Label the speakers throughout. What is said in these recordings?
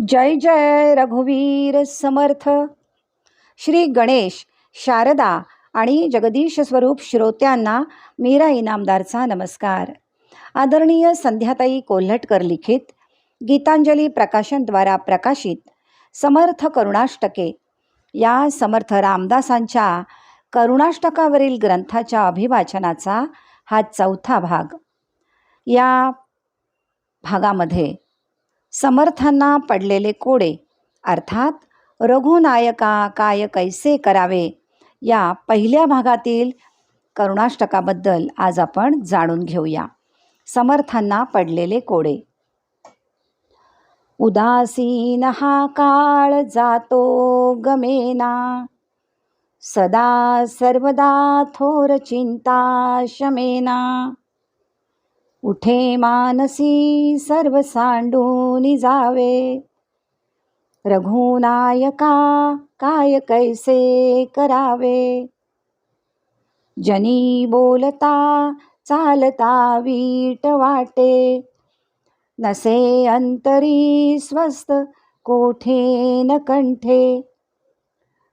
Speaker 1: जय जय रघुवीर समर्थ. श्री गणेश शारदा आणि जगदीश स्वरूप श्रोत्यांना मीरा इनामदारचा नमस्कार. आदरणीय संध्याताई कोल्हटकर लिखित गीतांजली प्रकाशनद्वारा प्रकाशित समर्थ करुणाष्टके या समर्थ रामदासांच्या करुणाष्टकावरील ग्रंथाच्या अभिवाचनाचा हा चौथा भाग. या भागामध्ये समर्थांना पडलेले कोडे. अर्थात रघुनायका काय कैसे करावे? या पहिल्या भागातील करुणाष्टकाबद्दल आज आपण जाणून घेऊया. समर्थांना पडलेले कोडे. उदासीन हा काळ जातो गमेना. सदा सर्वदा थोर चिंता शमेना. उठे मानसी सर्व सांडून जावे. रघुनायका काय कैसे करावे? जनी बोलता चालता वीट वाटे. नसे अंतरी स्वस्त कोठे न कंठे.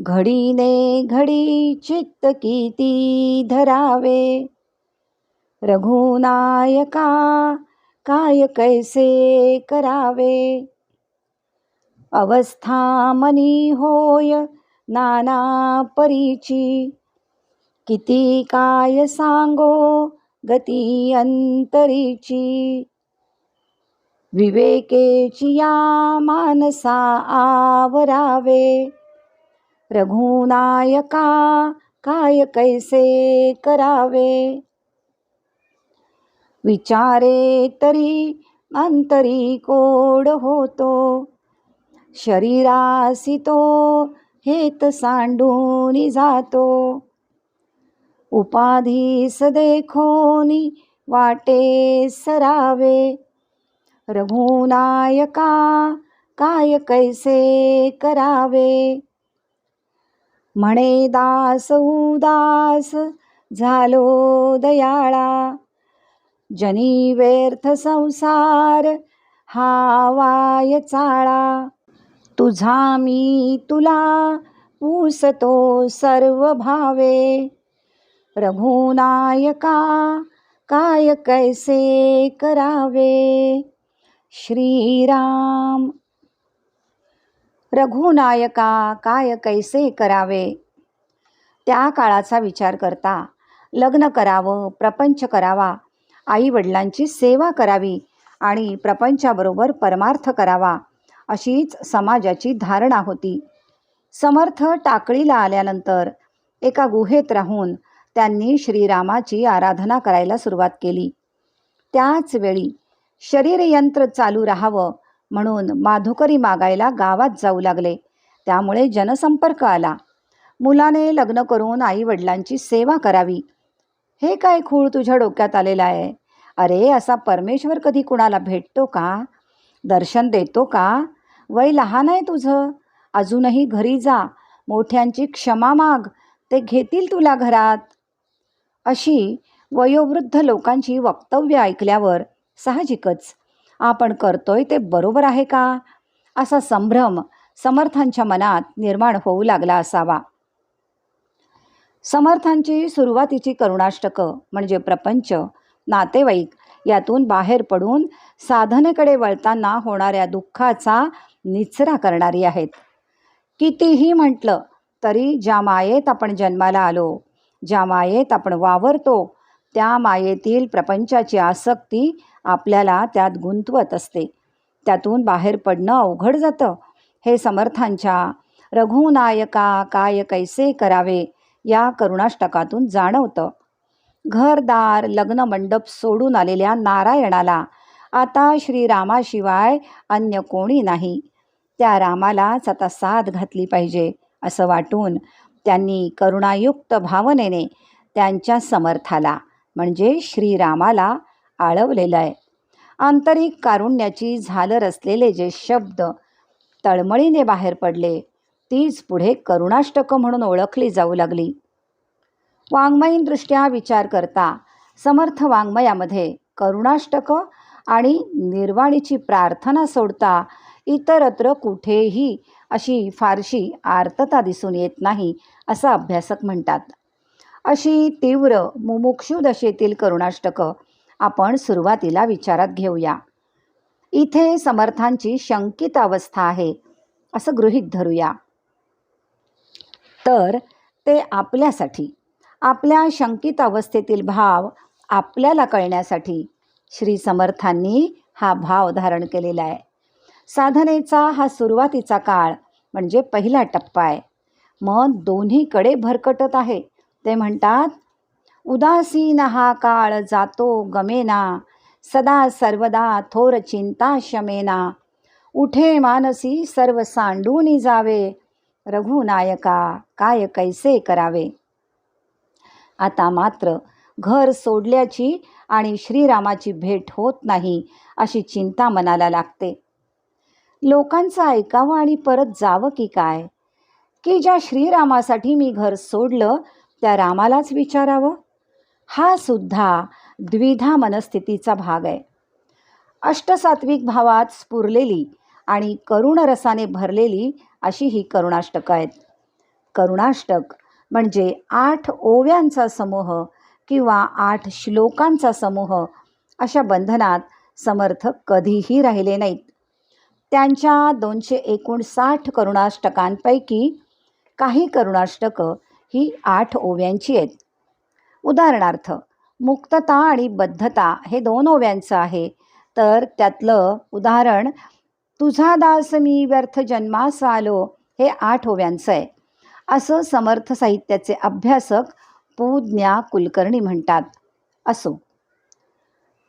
Speaker 1: घडीने घडी चित्त किती धरावे. रघुनायका काय कैसे करावे? अवस्था मनी होय नाना परीची किती काय सांगो गती अंतरीची? विवेकेची या मानसा आवरावे. रघुनायका काय कैसे करावे? विचारे तरी अंतरी कोड होतो. शरीरासी तो हेत सांडून जातो. उपाधीस देखोनी वाटे सरावे. रघुनायका काय कैसे करावे? म्हणे दास उदास झालो दयाळा. जनी व्यर्थ संसार हा वाय चाळा. तुझा मी तुला पूसतो सर्व भावे. रघुनायका काय कैसे करावे? श्रीराम. रघुनायका काय कैसे करावे? त्या काळाचा विचार करता लग्न करावं प्रपंच करावा आई वडिलांची सेवा करावी आणि प्रपंचाबरोबर परमार्थ करावा अशीच समाजाची धारणा होती. समर्थ टाकळीला आल्यानंतर एका गुहेत राहून त्यांनी श्रीरामाची आराधना करायला सुरुवात केली. त्याच वेळी शरीरयंत्र चालू राहावं म्हणून माधुकरी मागायला गावात जाऊ लागले. त्यामुळे जनसंपर्क आला. मुलाने लग्न करून आई वडिलांची सेवा करावी हे काय खूळ तुझ्या डोक्यात आलेलं आहे? अरे असा परमेश्वर कधी कुणाला भेटतो का? दर्शन देतो का? वय लहान आहे तुझं. अजूनही घरी जा. मोठ्यांची क्षमा माग. ते घेतील तुला घरात. अशी वयोवृद्ध लोकांची वक्तव्य ऐकल्यावर साहजिकच आपण करतोय ते बरोबर आहे का? असा संभ्रम समर्थांच्या मनात निर्माण होऊ लागला असावा. समर्थांची सुरुवातीची करुणाष्टकं म्हणजे प्रपंच नातेवाईक यातून बाहेर पडून साधनेकडे वळताना होणाऱ्या दुःखाचा निचरा करणारी आहेत. कितीही म्हटलं तरी ज्या मायेत आपण जन्माला आलो ज्या मायेत आपण वावरतो त्या मायेतील प्रपंचाची आसक्ती आपल्याला त्यात गुंतवत असते. त्यातून बाहेर पडणं अवघड जातं. हे समर्थांच्या रघुनायका काय कैसे करावे? या करुणाष्टकातून जाणवतं. घरदार लग्न मंडप सोडून आलेल्या नारायणाला आता श्रीरामाशिवाय अन्य कोणी नाही. त्या रामालाच आता साथ घातली पाहिजे असं वाटून त्यांनी करुणायुक्त भावनेने त्यांच्या समर्थाला म्हणजे श्रीरामाला आळवलेलं आहे. आंतरिक कारुण्याची झालर असलेले जे शब्द तळमळीने बाहेर पडले तीच पुढे करुणाष्टकं म्हणून ओळखली जाऊ लागली. वाङ्मयीनदृष्ट्या विचार करता समर्थ वाङ्मयामध्ये करुणाष्टकं आणि निर्वाणीची प्रार्थना सोडता इतरत्र कुठेही अशी फारशी आर्तता दिसून येत नाही असं अभ्यासक म्हणतात. अशी तीव्र मुमुक्षू दशेतील करुणाष्टकं आपण सुरुवातीला विचारात घेऊया. इथे समर्थांची शंकित अवस्था आहे असं गृहीत धरूया. तर ते आपल्यासाठी आपल्या शंकित अवस्थेतील भाव आपल्याला कळण्यासाठी श्री समर्थांनी हा भाव धारण केलेला आहे. साधनेचा हा सुरुवातीचा काळ म्हणजे पहिला टप्पा आहे. मन दोन्हीकडे भरकटत आहे. ते म्हणतात उदासीन हा काळ जातो गमेना सदा सर्वदा थोर चिंता शमेना. उठे मानसी सर्व सांडूनी जावे रघुनायका काय कैसे करावे? आता मात्र घर सोडल्याची आणि श्रीरामाची भेट होत नाही अशी चिंता मनाला लागते. लोकांचं ऐकावं आणि परत जावं की काय? की ज्या श्रीरामासाठी मी घर सोडलं त्या रामालाच विचारावं? हा सुद्धा द्विधा मनस्थितीचा भाग आहे. अष्टसात्विक भावात स्फुरलेली आणि करुणरसाने भरलेली अशी ही करुणाष्टकं आहेत. करुणाष्टक म्हणजे आठ ओव्यांचा समूह किंवा आठ श्लोकांचा समूह अशा बंधनात समर्थ कधीही राहिले नाहीत. त्यांच्या दोनशे एकोणसाठ करुणाष्टकांपैकी काही करुणाष्टकं ही आठ ओव्यांची आहेत. उदाहरणार्थ मुक्तता आणि बद्धता हे दोन ओव्यांचं आहे. तर त्यातलं उदाहरण तुझा दास मी व्यर्थ जन्मास आलो हे आठ ओव्यांचं आहे. असं समर्थ साहित्याचे अभ्यासक पूज्ञा कुलकर्णी म्हणतात. असो.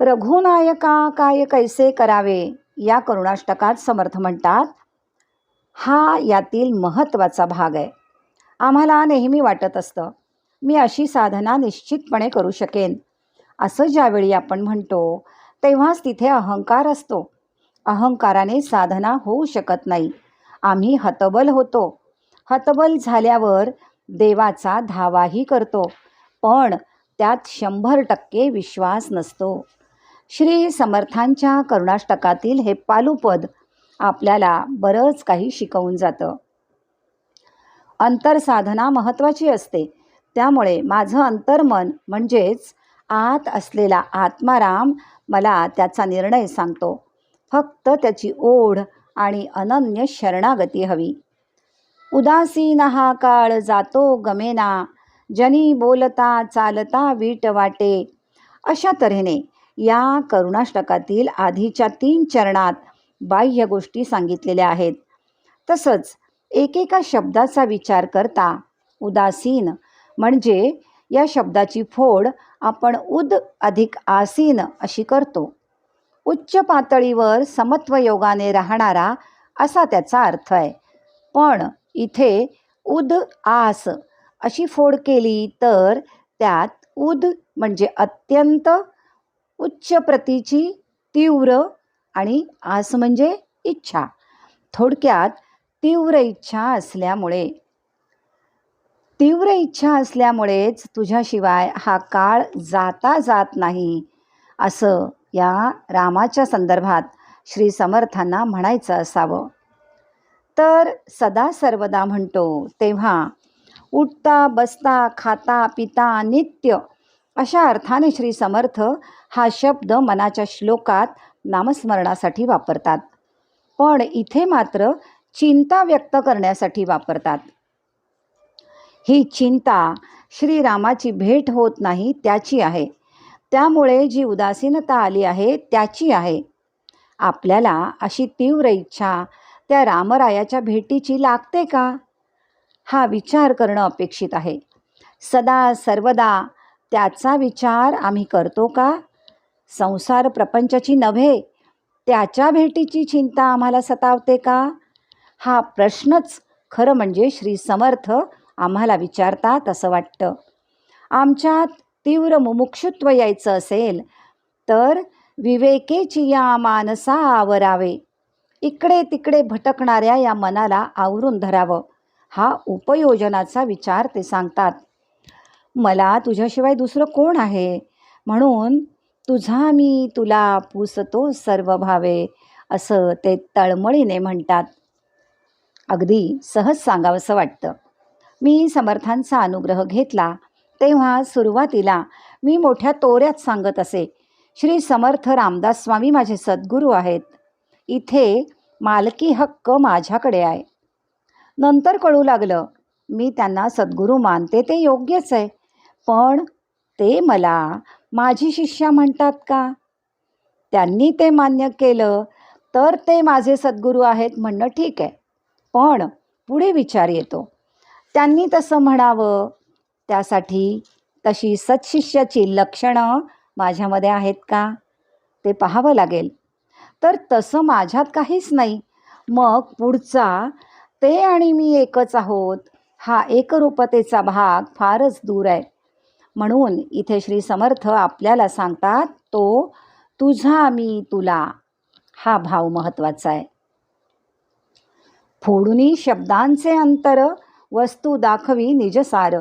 Speaker 1: रघुनायका काय कैसे करावे या करुणाष्टकात समर्थ म्हणतात. हा यातील महत्त्वाचा भाग आहे. आम्हाला नेहमी वाटत असतं. मी अशी साधना निश्चितपणे करू शकेन. असं ज्यावेळी आपण म्हणतो तेव्हाच तिथे अहंकार असतो. अहंकाराने साधना होऊ शकत नाही. आम्ही हतबल होतो. हतबल झाल्यावर देवाचा धावाही करतो. पण त्यात शंभर टक्के विश्वास नसतो. श्री समर्थांच्या करुणाष्टकातील हे पालुपद आपल्याला बरंच काही शिकवून जातं. अंतरसाधना महत्त्वाची असते. त्यामुळे माझं अंतर्मन म्हणजेच आत असलेला आत्माराम मला त्याचा निर्णय सांगतो. फक्त त्याची ओढ आणि अनन्य शरणागती हवी. उदासीन हा काळ जातो गमेना जनी बोलता चालता वीट वाटे. अशा तऱ्हेने या करुणाष्टकातील आधीच्या तीन चरणात बाह्य गोष्टी सांगितलेल्या आहेत. तसंच एकेका शब्दाचा विचार करता उदासीन म्हणजे या शब्दाची फोड आपण उद अधिक आसीन अशी करतो. उच्च पातळीवर समत्व योगाने राहणारा असा त्याचा अर्थ आहे. पण इथे उद आस अशी फोड केली तर त्यात उद म्हणजे अत्यंत उच्च प्रतीची तीव्र आणि आस म्हणजे इच्छा. थोडक्यात तीव्र इच्छा असल्यामुळे. तीव्र इच्छा असल्यामुळेच तुझ्याशिवाय हा काळ जाता जात नाही असं या रामाच्या संदर्भात श्री समर्थांना म्हणायचं असावं. तर सदा सर्वदा म्हणतो तेव्हा उठता बसता खाता पिता नित्य अशा अर्थाने श्री समर्थ हा शब्द मनाच्या श्लोकात नामस्मरणासाठी वापरतात. पण इथे मात्र चिंता व्यक्त करण्यासाठी वापरतात. ही चिंता श्रीरामाची भेट होत नाही त्याची आहे. त्यामुळे जी उदासीनता आली आहे त्याची आहे. आपल्याला अशी तीव्र इच्छा त्या रामरायाच्या भेटीची लागते का? हा विचार करणं अपेक्षित आहे. सदा सर्वदा त्याचा विचार आम्ही करतो का? संसार प्रपंचाची नव्हे त्याच्या भेटीची चिंता आम्हाला सतावते का? हा प्रश्नच खरं म्हणजे श्री समर्थ आम्हाला विचारतात असं वाटतं. आमच्यात तीव्र मुमुक्षुत्व यायचं असेल तर विवेकेची या मानसा आवरावे. इकडे तिकडे भटकणाऱ्या या मनाला आवरून धरावं. हा उपयोजनाचा विचार ते सांगतात. मला तुझ्याशिवाय दुसरं कोण आहे? म्हणून तुझा मी तुला पुसतो सर्व भावे असं ते तळमळीने म्हणतात. अगदी सहज सांगावंसं वाटतं. मी समर्थांचा अनुग्रह घेतला. तेव्हा सुरुवातीला मी मोठ्या तोऱ्यात सांगत असे श्री समर्थ रामदास स्वामी माझे सद्गुरू आहेत. इथे मालकी हक्क माझ्याकडे आहे. नंतर कळू लागलं मी त्यांना सद्गुरू मानते ते योग्यच आहे. पण ते मला माझी शिष्या म्हणतात का? त्यांनी ते मान्य केलं तर ते माझे सद्गुरू आहेत म्हणणं ठीक आहे. पण पुढे विचार येतो. त्यांनी तसं म्हणावं त्यासाठी तशी सत्शिष्याची लक्षणं माझ्यामध्ये आहेत का? ते पाहावं लागेल. तर तसं माझ्यात काहीच नाही. मग पुढचा ते आणि मी एकच आहोत. हा एकरूपतेचा भाग फारच दूर आहे. म्हणून इथे श्री समर्थ आपल्याला सांगतात तो तुझा मी तुला. हा भाव महत्त्वाचा आहे. फोडूनी शब्दांचे अंतर वस्तू दाखवी निजसार.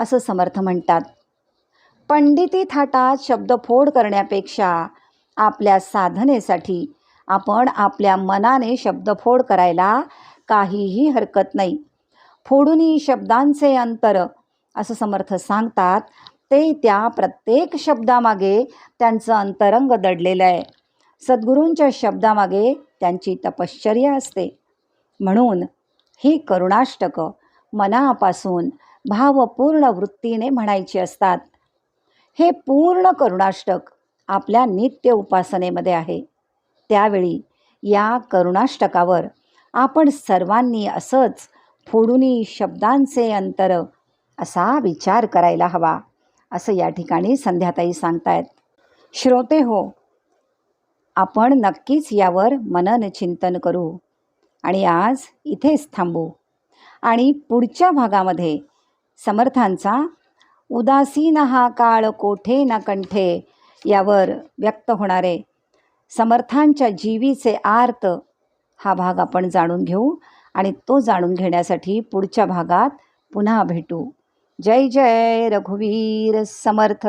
Speaker 1: असं समर्थ म्हणतात. पंडिती थाटात शब्दफोड करण्यापेक्षा आपल्या साधनेसाठी आपण आपल्या मनाने शब्दफोड करायला काहीही हरकत नाही. फोडूनही शब्दांचे अंतर असं समर्थ सांगतात ते त्या प्रत्येक शब्दामागे त्यांचं अंतरंग दडलेलं आहे. सद्गुरूंच्या शब्दामागे त्यांची तपश्चर्या असते. म्हणून ही करुणाष्टकं मनापासून भावपूर्ण वृत्तीने म्हणायची असतात. हे पूर्ण करुणाष्टक आपल्या नित्य उपासनेमध्ये आहे. त्यावेळी या करुणाष्टकावर आपण सर्वांनी असंच फोडूनी शब्दांचे अंतर असा विचार करायला हवा असं या ठिकाणी संध्याताई सांगतायत. श्रोते हो आपण नक्कीच यावर मनन चिंतन करू आणि आज इथेच थांबू. आणि पुढच्या भागामध्ये समर्थांचा उदासीन हा काळ कोठे ना कंठे यावर व्यक्त होणारे समर्थांच्या जीवीचे आर्त हा भाग आपण जाणून घेऊ आणि तो जाणून घेण्यासाठी पुढच्या भागात पुन्हा भेटू. जय जय रघुवीर समर्थ!